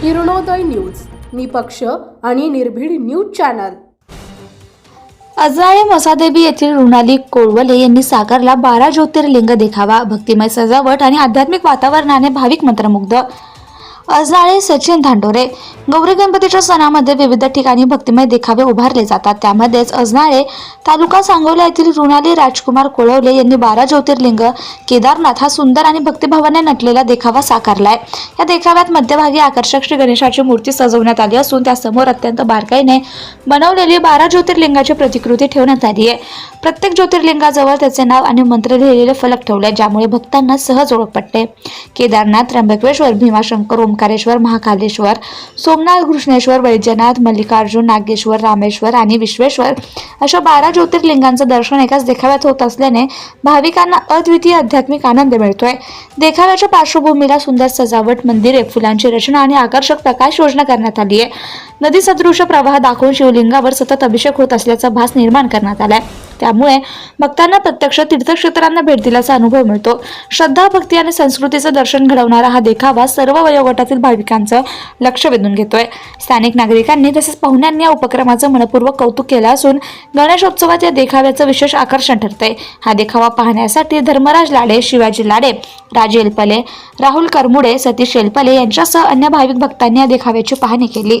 Kiranoday news निपक्ष आणि निर्भीड न्यूज चॅनल. अजराळे मसादेवी येथील रुणाली कोळवले यांनी साकारला बारा ज्योतिर्लिंग देखावा भक्तिमय सजावट आणि आध्यात्मिक वातावरणाने भाविक मंत्रमुग्ध. अजनाळे सचिन धांडोरे. गौरी गणपतीच्या सणामध्ये विविध ठिकाणी भक्तिमय देखावे उभारले जातात. त्यामध्येच अजनाळे तालुका सांगोला येथील रुणाली राजकुमार कोळवले यांनी बारा ज्योतिर्लिंग केदारनाथ हा सुंदर आणि भक्तिभावाने नटलेला देखावा साकारलाय. या देखाव्यात मध्यभागी आकर्षक श्री गणेशाची मूर्ती सजवण्यात आली असून त्यासमोर अत्यंत बारकाईने बनवलेली बारा ज्योतिर्लिंगाची प्रतिकृती ठेवण्यात आली आहे. प्रत्येक ज्योतिर्लिंगाजवळ त्याचे नाव आणि मंत्र लिहिलेले फलक ठेवले ज्यामुळे भक्तांना सहज ओळख पडते केदारनाथ त्र्यंबकेश्वर भीमाशंकर ओंकारेश्वर महाकालेश्वर सोमनाथ कृष्णेश्वर वैद्यनाथ मल्लिकार्जुन नागेश्वर रामेश्वर आणि विश्वेश्वर अशा बारा ज्योतिर्लिंगांचं दर्शन एकाच देखाव्यात होत असल्याने भाविकांना अद्वितीय आध्यात्मिक आनंद मिळतोय. देखाव्याच्या पार्श्वभूमीला सुंदर सजावट मंदिरे फुलांची रचना आणि आकर्षक प्रकाश योजना करण्यात आली आहे नदी सदृश प्रवाह दाखवून शिवलिंगावर सतत अभिषेक होत असल्याचा भास निर्माण करण्यात आलाय. त्यामुळे भक्तांना प्रत्यक्ष तीर्थक्षेत्रांना भेट दिल्याचा अनुभव मिळतो. श्रद्धा भक्ती आणि संस्कृतीचं दर्शन घडवणारा हा देखावा सर्व वयोगटातील भाविकांचं लक्ष वेधून घेतोय. स्थानिक नागरिकांनी तसेच पाहुण्यांनी या उपक्रमाचं मनपूर्वक कौतुक केलं असून गणेशोत्सवात या देखाव्याचं विशेष आकर्षण ठरतंय. हा देखावा पाहण्यासाठी धर्मराज लाडे शिवाजी लाडे राजे एलपले राहुल करमुडे सतीश एलपले यांच्यासह अन्य भाविक भक्तांनी या देखाव्याची पाहणी केली.